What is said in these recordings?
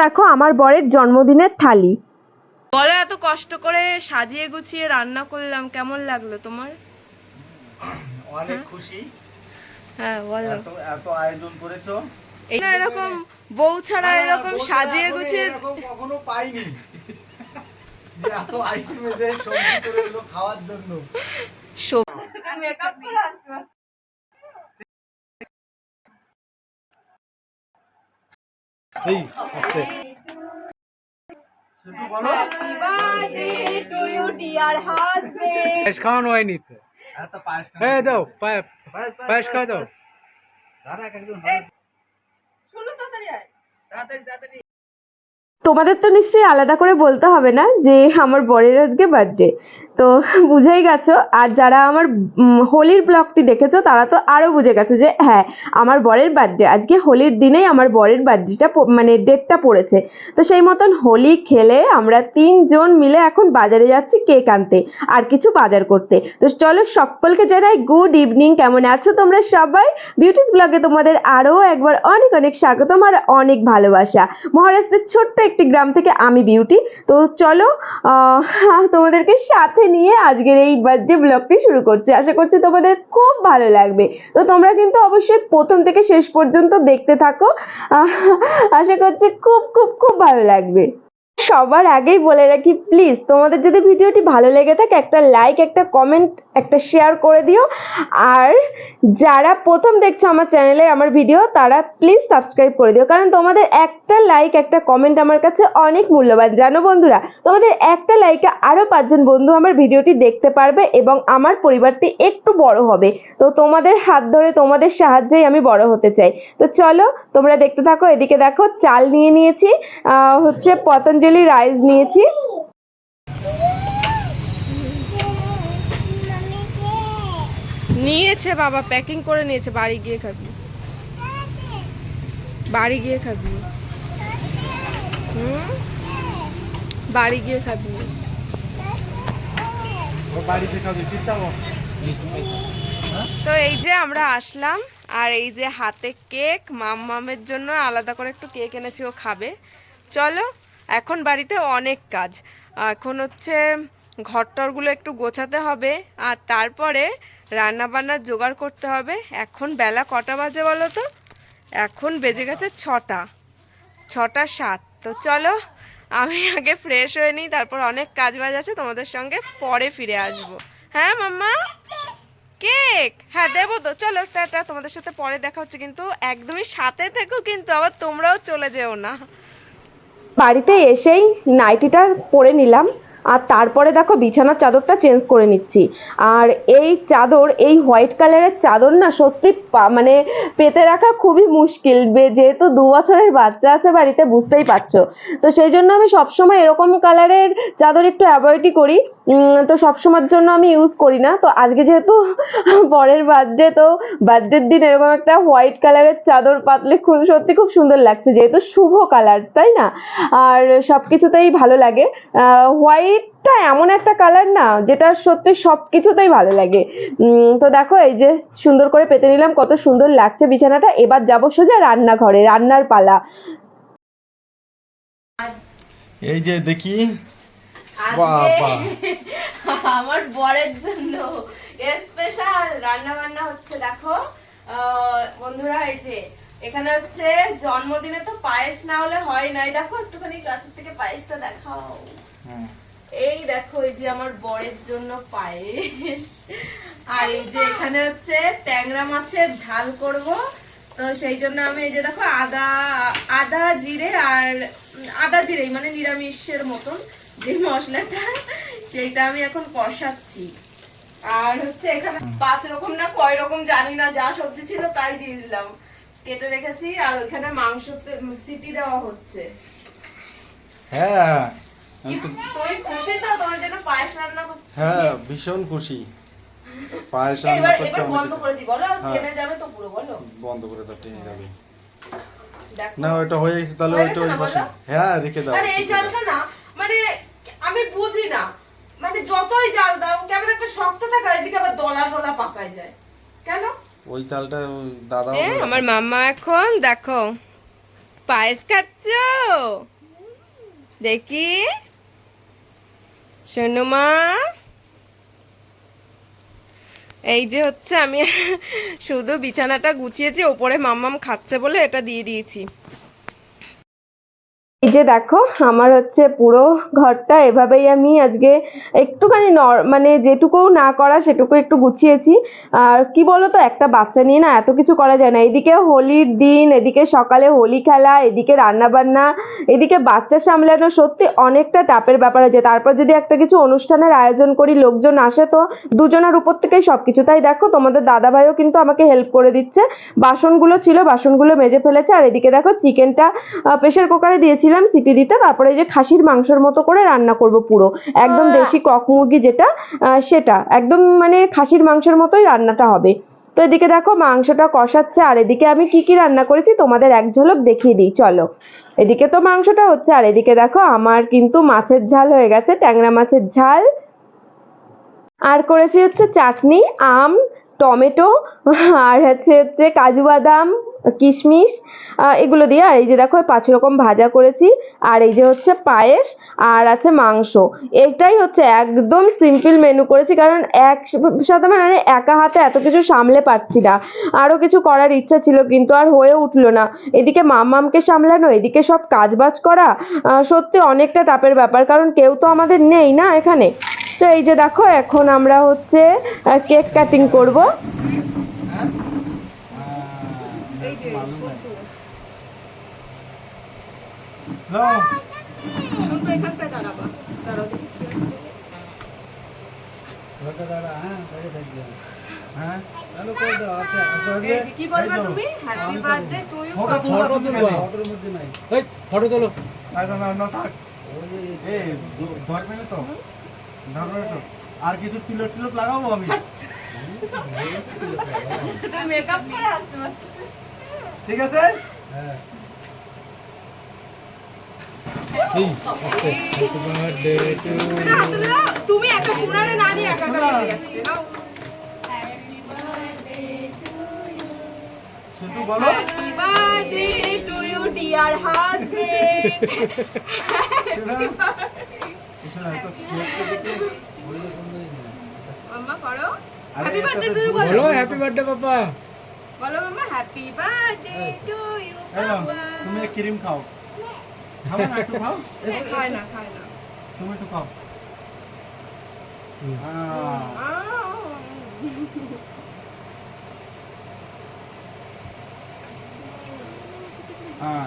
দেখো আমার বরের জন্মদিনের থালি। বলো এত কষ্ট করে সাজিয়ে গুছিয়ে রান্না করলাম কেমন লাগল তোমার? অনেক খুশি। হ্যাঁ বলো। এত আয়োজন করেছ। না এরকম বউ ছাড়া এরকম সাজিয়ে গুছিয়ে কখনো পাইনি। এত আইটেমে যে সবজি করে খাওয়ার জন্য। এই আস্তে শুধু বলো। পায়েস খাওয়ানো হয়নি তো। হ্যাঁ দাও পায়েস খাওয়া দাও। দাঁড়া একজন তাড়াতাড়ি তাড়াতাড়ি তোমাদের তো নিশ্চয়ই আলাদা করে বলতে হবে না যে আমার বরের আজকে বার্থডে তো বুঝেই গেছো। আর যারা আমার হোলির ব্লগটি দেখেছ, তারা তো আরও বুঝে গেছো যে হ্যাঁ আমার বরের বার্থডে আজকে হোলির দিনেই আমার বরের বার্থডেটা মানে ডেটটা পড়েছে। তো সেই মতন হোলি খেলে আমরা তিনজন মিলে এখন বাজারে যাচ্ছি কেক আনতে, আর কিছু বাজার করতে। তো চলো সকলকে জানাই গুড ইভিনিং কেমন আছো তোমরা সবাই? বিউটিস ব্লগে তোমাদের আরও একবার অনেক অনেক স্বাগতম আর অনেক ভালোবাসা। মহারাষ্ট্রের ছোট্ট একটি গ্রাম থেকে আমি বিউটি। তো চলো তোমাদেরকে সাথে নিয়ে আজকের এই বার্থডে ব্লগটি শুরু করছি। আশা করছি তোমাদের খুব ভালো লাগবে। তো তোমরা কিন্তু অবশ্যই প্রথম থেকে শেষ পর্যন্ত দেখতে থাকো। আশা করছি খুব খুব খুব ভালো লাগবে। সবার আগেই বলে রাখি প্লিজ তোমাদের যদি ভিডিওটি ভালো লেগে থাকে, একটা লাইক একটা কমেন্ট একটা শেয়ার করে দিও। আর যারা প্রথম দেখছ আমার চ্যানেলে আমার ভিডিও তারা প্লিজ সাবস্ক্রাইব করে দিও। কারণ তোমাদের একটা লাইক একটা কমেন্ট আমার কাছে অনেক মূল্যবান, জানো বন্ধুরা? তোমাদের একটা লাইকে আরও পাঁচজন বন্ধু আমার ভিডিওটি দেখতে পারবে এবং আমার পরিবারটি একটু বড় হবে। তো তোমাদের হাত ধরে তোমাদের সাহায্যেই আমি বড় হতে চাই। তো চলো তোমরা দেখতে থাকো, এদিকে দেখো, চাল নিয়ে নিয়েছি। হচ্ছে পতঞ্জলি রাইস নিয়েছি। নিয়েছে বাবা প্যাকিং করে নিয়েছে, বাড়ি গিয়ে খাবি। বাড়ি গিয়ে খাবি। হুম? বাড়ি গিয়ে খাবি। তো এই যে আমরা আসলাম, আর এই যে হাতে কেক মাম মামের জন্য আলাদা করে একটু কেক এনেছি, ও খাবে। চলো এখন বাড়িতে অনেক কাজ। এখন হচ্ছে ঘরটরগুলো একটু গোছাতে হবে, আর তারপরে রান্না বান্নার জোগাড় করতে হবে। এখন বেলা কটা বাজে বলো তো? এখন বেজে গেছে ছটা ছটা সাত। তো চলো, আমি আগে ফ্রেশ হয়ে নিই, তারপর অনেক কাজ বাজ আছে, তোমাদের সঙ্গে পরে ফিরে আসব। হ্যাঁ মাম্মা? কেক? হ্যাঁ দেবো তো। চলো, টাটা। তোমাদের সাথে পরে দেখা হচ্ছে, কিন্তু একদমই সাথে থেকো, কিন্তু আবার তোমরাও চলে যেও না। বাড়িতে এসেই নাইটিটা পরে নিলাম। আর তারপরে দেখো বিছানার চাদরটা চেঞ্জ করে নিচ্ছি। আর এই চাদর, এই হোয়াইট কালারের চাদর না সত্যি মানে পেতে রাখা খুবই মুশকিল। যেহেতু দু বছরের বাচ্চা আছে বাড়িতে, বুঝতেই পারছ। তো সেই জন্য আমি সবসময় এরকম কালারের চাদর একটু অ্যাভয়েডই করি। তো সবসময়ের জন্য আমি ইউজ করি না। তো আজকে যেহেতু পরের বার্থডে তো বার্থডের দিন এরকম একটা হোয়াইট কালারের চাদর পাতলে খুব, সত্যি খুব সুন্দর লাগছে। যেহেতু শুভ কালার, তাই না? আর সব কিছুতেই ভালো লাগে। হোয়াইটটা এমন একটা কালার না যেটা সত্যি সব কিছুতেই ভালো লাগে। উম, তো দেখো এই যে সুন্দর করে পেতে নিলাম কত সুন্দর লাগছে বিছানাটা। এবার যাব সোজা রান্নাঘরে রান্নার পালা। এই যে দেখি। বাবা। আমার বরের জন্য স্পেশাল রান্না বান্না হচ্ছে দেখো। আহ, বন্ধুরা এই যে এখানে হচ্ছে জন্মদিনে তো পায়েস না হলে হয় নাই। দেখো একটুখানি কাছের থেকে পায়েসটা দেখাও। এই দেখো এই যে আমার বরের জন্য পায়েস। আর এই যে এখানে হচ্ছে ট্যাংরা মাছের ঝাল করব। তো সেই জন্য আমি এই যে দেখো আদা আদা জিরে আর আদা জিরে মানে নিরামিষের মতন যে মশলাটা সেইটা আমি এখন কষাচ্ছি। আর হচ্ছে এখানে পাঁচ রকম না কয় রকম জানি না যা সবজি ছিল তাই দিয়ে দিলাম। কেটে রেখেছি আর ওইখানে মাংস সিটি দেওয়া হচ্ছে। হ্যাঁ হ্যাঁ ভীষণ খুশি। পায়েস রান্না এবার করছে বন্ধ করে দি বলো হ্যাঁ। ট্রেনে যাবে তো পুরো বলো। বন্ধ করে দাও টেনে যাবে। না ওটা হয়ে গেছে তাহলে ওইটা ওই পাশে। হ্যাঁ রেখে দাও আরে এই। জালটা না মানে আমি বুঝি না। মানে যতই জাল দাও কেমন একটা শক্ত থাকে এদিকে আবার দলা টলা পাকায় যায়। কেন? ওই চালটা ওই দাদা এ আমার মাম্মা এখন দেখো পায়েস খাচ্ছ? দেখি। মা। এই যে হচ্ছে আমি শুধু বিছানাটা গুছিয়েছি, ওপরে মাম্মাম খাচ্ছে বলে এটা দিয়ে দিয়েছি। এই যে দেখো, আমার হচ্ছে পুরো ঘরটা এভাবেই আমি আজকে একটুখানি মানে যেটুকু না করা সেটুকু একটু গুছিয়েছি। আর কি বলতো, একটা বাচ্চা নিয়ে না এত কিছু করা যায় না। এদিকে হোলির দিন, এদিকে সকালে হোলি খেলা, এদিকে রান্না বান্না এদিকে বাচ্চা সামলানো সত্যি অনেকটা টাপের ব্যাপার আছে তারপর যদি একটা কিছু অনুষ্ঠানের আয়োজন করি, লোকজন আসে তো দুজনের উপর থেকেই সবকিছু। তাই দেখো, তোমাদের দাদা ভাইও কিন্তু আমাকে হেল্প করে দিচ্ছে। বাসনগুলো ছিল, বাসনগুলো মেজে ফেলেছে। আর এদিকে দেখো চিকেনটা প্রেশার কুকারে দিয়েছিলাম সিটি দিতে তারপরে এই যে খাসির মাংসের মতো করে রান্না করব পুরো। একদম দেশি কক মুরগি যেটা সেটা। একদম মানে খাসির মাংসের মতোই রান্নাটা হবে। তো এদিকে দেখো মাংসটা কষাচ্ছে আর এদিকে আমি কি কি রান্না করেছি তোমাদের এক ঝলক দেখিয়ে দিই চলো। এদিকে তো মাংসটা হচ্ছে আর এদিকে দেখো আমার কিন্তু মাছের ঝাল হয়ে গেছে ট্যাংরা মাছের ঝাল। আর করেছি হচ্ছে চাটনি আম টমেটো, আর হচ্ছে হচ্ছে কাজু বাদাম, কিশমিশ এগুলো দিয়ে, আর এই যে দেখো, পাঁচ রকম ভাজা করেছি, আর এই যে হচ্ছে পায়েস, আর আছে মাংস। এটাই হচ্ছে একদম সিম্পল মেনু করেছি, কারণ এক সাথে মানে একা হাতে এত কিছু সামলে পারছি না। আরও কিছু করার ইচ্ছা ছিল, কিন্তু আর হয়ে উঠল না। এদিকে মামামকে সামলানো, এদিকে সব কাজবাজ করা সত্যি অনেকটা টাপের ব্যাপার, কারণ কেউ তো আমাদের নেই না এখানে। তো এই যে দেখো এখন আমরা হচ্ছে কেক কাটিং করব ফটো তোলো না, না, থাক। এই, দ- ধরবে না তো? ধরবে তো? আর কিছু তিলক টিলক লাগাবো আমি মেকআপ করে আসতে ঠিক আছে টু তুমি একা শোনারে না নিয়ে একা একা বেরিয়ে যাচ্ছে নাও। শুধু বলো. মাম্মা করো হ্যাপি বার্থডে টু ইউ বলো হ্যাপি বার্থডে পাপা। বলো মাম্মা হ্যাপি বার্থডে টু ইউ নাও, তুমি ক্রিম খাও। খাবে না একটু খাও। খায় না খায় না। তুমি একটু খাও। হ্যাঁ। হ্যাঁ।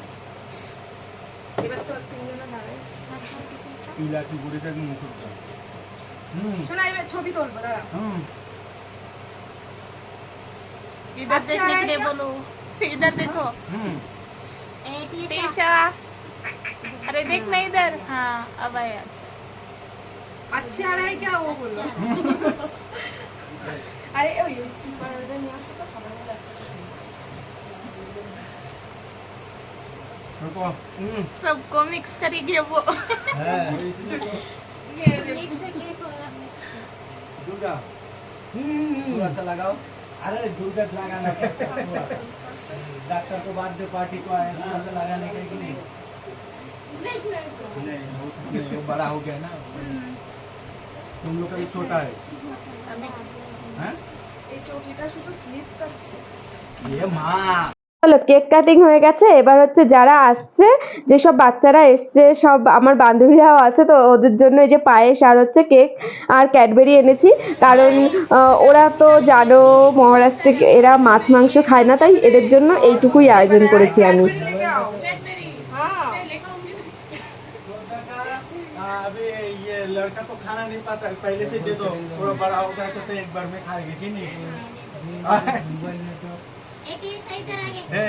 ইলাচি গুঁড়ি থেকে মুখে দাও। হুম শোনা এবার ছবি তুলবো দাঁড়া হুম इधर अच्छा देखने के लिए आएगा? बोलो इधर देखो হুম टीशा अरे देखना इधर हाँ अब आया अच्छा आ रहा है क्या वो बोलो अरे ओए बर्गर নিয়ে আসো তো সবাই মিলে রুকো सबको सबको मिक्स करेगी वो। दुर्गा। mm. थोड़ा लगाओ। अरे दुर्गा लगाना डॉक्टर को बाद में पार्टी को आए लगाने के लिए। नहीं वो बड़ा हो गया ना। तुम लोग अभी। छोटा है। हाँ? ये माँ। শুধু স্লিপ করছে এ মা হলো কেক কাটিং হয়ে গেছে এবার হচ্ছে যারা আসছে যেসব বাচ্চারা এসছে সব আমার বান্ধবীরাও আছে তো ওদের জন্য এই যে পায়েস আর হচ্ছে কেক আর ক্যাডবেরি এনেছি কারণ আহ, ওরা তো জানো মহারাষ্ট্রে এরা মাছ মাংস খায় না তাই এদের জন্য এইটুকুই আয়োজন করেছি আমি अभी ये लड़का तो खाना नहीं पाता पहले से दे दो थोड़ा बड़ा होगा तो, तो एक बार में खाएगी कि नहीं ए,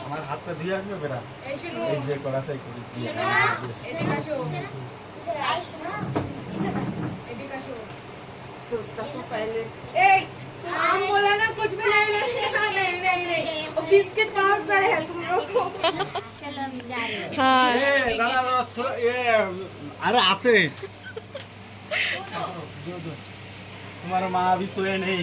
আমার হাতটা ধুয়ে আসবে বেড়া এই যে করা সাই করি ए आम बोला ना कुछ भी नहीं नहीं नहीं नहीं नहीं वो बिस्किट बहुत सारे हैं तुम लोग को हाँ এ, দাঁড়া, দাঁড়া, সো- এ, আরে আছে तुम्हारा माँ अभी सोए नहीं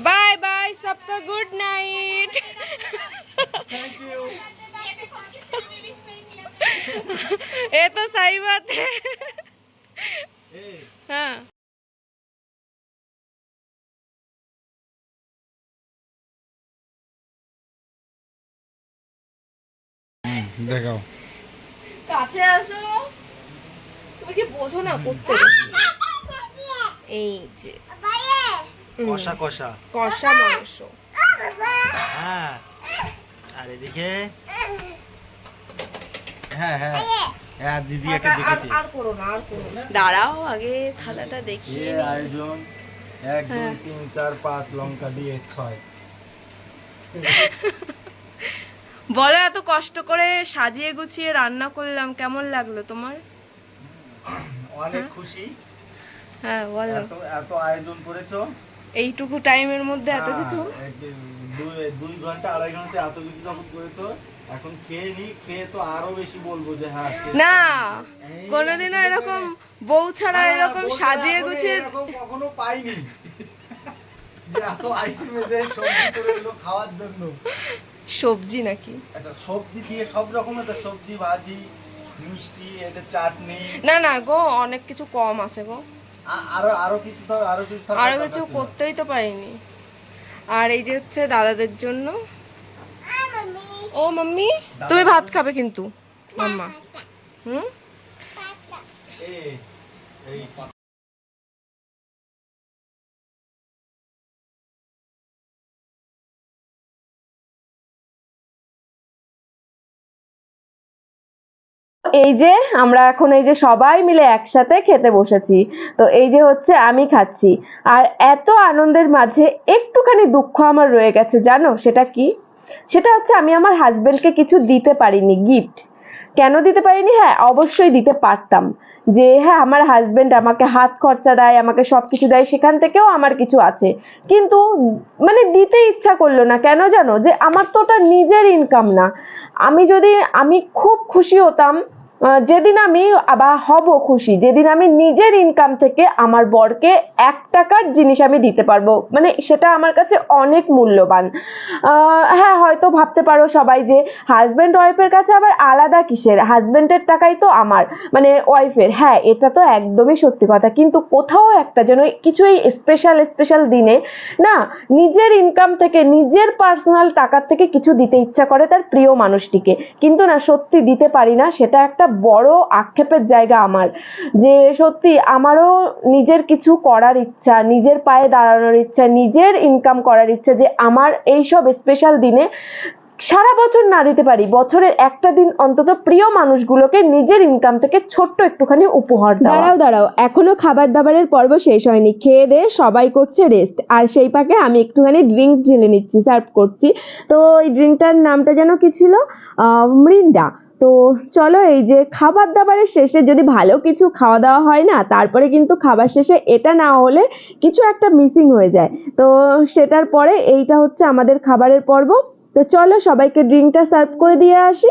बाय बाय सबका गुड नाइट थैंक यू ये तो सही बात है ए हाँ দেখাও কাছে আসো তুমি কি বোঝো না করতে এই যে কষা কষা। কষা মাংস। হ্যাঁ। আর এদিকে? হ্যাঁ হ্যাঁ। হ্যাঁ দিদি একটা দেখেছি। আর করো না আর করো না। দাঁড়াও আগে থালাটা দেখি ये আয়োজন এক দুই তিন চার পাঁচ লঙ্কা দিয়ে ছয়। বলো এত কষ্ট করে সাজিয়ে গুছিয়ে রান্না করলাম কেমন লাগল তোমার? অনেক খুশি। হ্যাঁ বলো। এত এত আয়োজন করেছ। এইটুকু টাইমের মধ্যে এত হ্যাঁ, কিছু? দুই দুই ঘণ্টা আড়াই ঘণ্টা এত কিছু যখন করেছ এখন খেয়ে নি খেয়ে তো আরও বেশি বলব যে হ্যাঁ না কোনোদিনও এরকম বউ ছাড়া হ্যাঁ, এরকম সাজিয়ে গুছিয়ে এরকম কখনো পাইনি। এত আইটেমে সবজি করে খাওয়ার জন্য। সবজি নাকি? আচ্ছা সবজি দিয়ে সব রকমের তো সবজি ভাজি মিষ্টি এটা চাটনি। না না গো অনেক কিছু কম আছে গো। আরও আরও কিছু তো আরও কিছু আরও কিছু করতেই তো পারিনি। আর এই যে হচ্ছে দাদাদের জন্য। ও মাম্মি তুমি ভাত খাবে কিন্তু মাম্মা। হুম? এই এই যে, আমরা এখন এই যে সবাই মিলে একসাথে খেতে বসেছি। তো এই যে হচ্ছে আমি খাচ্ছি। আর এত আনন্দের মাঝে একটুখানি দুঃখ আমার রয়ে গেছে, জানো? সেটা কি? সেটা হচ্ছে আমি আমার হাজবেন্ডকে কিছু দিতে পারিনি গিফট কেন দিতে পারিনি? হ্যাঁ অবশ্যই দিতে পারতাম। যে হ্যাঁ আমার হাজবেন্ড আমাকে হাত খরচা দেয়, আমাকে সব কিছু দেয়, সেখান থেকেও আমার কিছু আছে। কিন্তু মানে দিতে ইচ্ছা করল না। কেন জানো? যে, আমার তো ওটা নিজের ইনকাম না। আমি যদি, আমি খুব খুশি হতাম যেদিন আমি আবার হব খুশি, যেদিন আমি নিজের ইনকাম থেকে আমার বরকে এক টাকার জিনিস আমি দিতে পারব মানে সেটা আমার কাছে অনেক মূল্যবান। হ্যাঁ হয়তো ভাবতে পারো সবাই যে হাজব্যান্ড ওয়াইফের কাছে আবার আলাদা কিসের? হাজব্যান্ডের টাকাই তো আমার মানে ওয়াইফের হ্যাঁ এটা তো একদমই সত্যি কথা, কিন্তু কোথাও একটা যেন কিছু এই স্পেশাল স্পেশাল দিনে না, নিজের ইনকাম থেকে, নিজের পার্সোনাল টাকার থেকে কিছু দিতে ইচ্ছা করে তার প্রিয় মানুষটিকে। কিন্তু না, সত্যি দিতে পারি না, সেটা একটা বড় আক্ষেপের জায়গা আমার। যে সত্যি আমারও নিজের কিছু করার ইচ্ছা, নিজের পায়ে দাঁড়ানোর ইচ্ছা, নিজের ইনকাম করার ইচ্ছা যে আমার এইসব স্পেশাল দিনে সারা বছর না দিতে পারি, বছরের একটা দিন অন্তত প্রিয় মানুষগুলোকে নিজের ইনকাম থেকে ছোট্ট একটুখানি উপহার দাঁড়াও দাঁড়াও, এখনও খাবার দাবারের পর্ব শেষ হয়নি, খেয়ে দিয়ে সবাই করছে রেস্ট আর সেই পাকে আমি একটুখানি ড্রিঙ্ক ঢেলে নিচ্ছি সার্ভ করছি। তো এই ড্রিঙ্কটার নামটা যেন কি ছিল? মৃন্ডা তো চলো এই যে খাবার দাবারের শেষে যদি ভালো কিছু খাওয়া দাওয়া হয় না, তারপরে কিন্তু খাবার শেষে এটা না হলে কিছু একটা মিসিং হয়ে যায়। তো সেটার পরে এইটা হচ্ছে আমাদের খাবারের পর্ব। তো চলো সবাইকে ড্রিঙ্কটা সার্ভ করে দিয়ে আসি।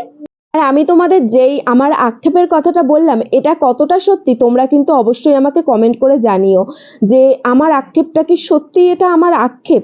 আর আমি তোমাদের যেই আমার আক্ষেপের কথাটা বললাম, এটা কতটা সত্যি তোমরা কিন্তু অবশ্যই আমাকে কমেন্ট করে জানিও যে আমার আক্ষেপটা কি সত্যি? এটা আমার আক্ষেপ।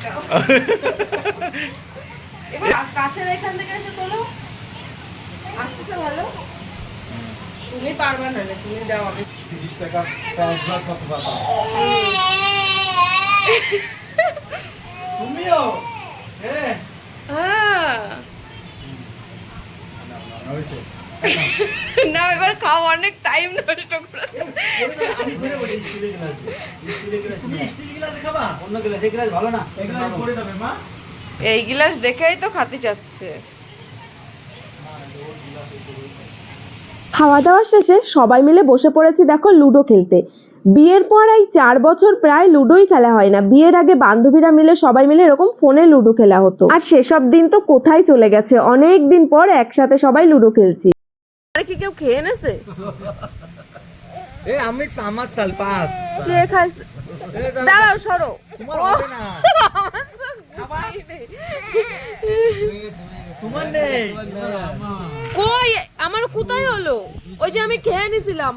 কাছের এখান থেকে এসে তোলো। আসতে ভালো। তুমি পারবে না তুমি দাও আমি। তিরিশ টাকা কত পাবা তুমিও? হ্যাঁ। না এবার খাও অনেক টাইম নষ্ট করে আমি করে বলি স্টিলের গ্লাস স্টিলের গ্লাস তুমি স্টিল গ্লাসে খাবা অন্য গ্লাস এই গ্লাস ভালো না। এই গ্লাস পড়ে যাবে মা। এই গিলাস দেখেই তো খাতে যাচ্ছে খাওয়া দাওয়ার শেষে সবাই মিলে বসে পড়েছি দেখো লুডো খেলতে। বিয়ের পর এই চার বছর প্রায় লুডোই খেলা হয় না। বিয়ের আগে বান্ধবীরা মিলে সবাই মিলে এরকম ফোনে লুডো খেলা হতো। আর সেসব দিন তো কোথায় চলে গেছে? অনেক দিন পর একসাথে সবাই লুডো খেলছি। কেউ খেয়ে নেছে? এ আমি আমার সাল পাস কে খাইছে। দাঁড়াও সরো। তোমার নেই। কই? আমার কোথায় হলো। ওই যে আমি খেয়ে নিছিলাম।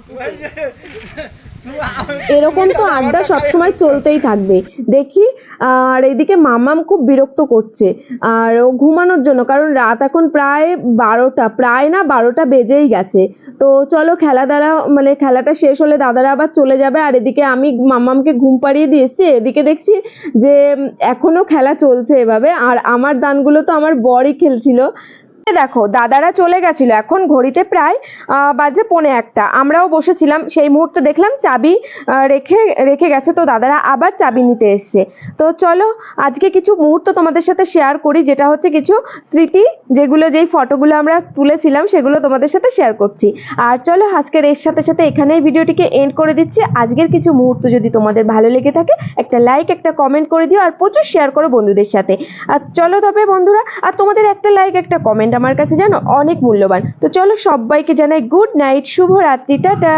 এরকম তো আড্ডা সবসময় চলতেই থাকবে। দেখি, আর এদিকে মামাম খুব বিরক্ত করছে। আর ও ঘুমানোর জন্য, কারণ রাত এখন প্রায় বারোটা, প্রায় না বারোটা বেজেই গেছে। তো চলো খেলা দাঁড়া মানে খেলাটা শেষ হলে দাদারা আবার চলে যাবে। আর এদিকে আমি মামামকে ঘুম পাড়িয়ে দিয়ে এসছি, এদিকে দেখছি যে, এখনও খেলা চলছে এভাবে। আর আমার দানগুলো তো আমার বরই খেলছিল। দেখো, দাদারা চলে গেছিল। এখন ঘড়িতে প্রায় বাজে পৌনে একটা। আমরাও বসেছিলাম, সেই মুহূর্তে দেখলাম চাবি রেখে রেখে গেছে। তো দাদারা আবার চাবি নিতে এসছে। তো চলো, আজকে কিছু মুহূর্ত তোমাদের সাথে শেয়ার করি, যেটা হচ্ছে কিছু স্মৃতি, যেগুলো যেই ফটোগুলো আমরা তুলেছিলাম, সেগুলো তোমাদের সাথে শেয়ার করছি। আর চলো, আজকের এর সাথে সাথে এখানেই ভিডিওটিকে এন্ড করে দিচ্ছি। আজকের কিছু মুহূর্ত যদি তোমাদের ভালো লেগে থাকে, একটা লাইক একটা কমেন্ট করে দিও, আর প্রচুর শেয়ার করো বন্ধুদের সাথে। আর চলো তবে বন্ধুরা, আর তোমাদের একটা লাইক একটা কমেন্ট আমার কাছে জানো অনেক মূল্যবান। তো চলো সবাইকে জানাই গুড নাইট শুভ রাত্রি টাটা।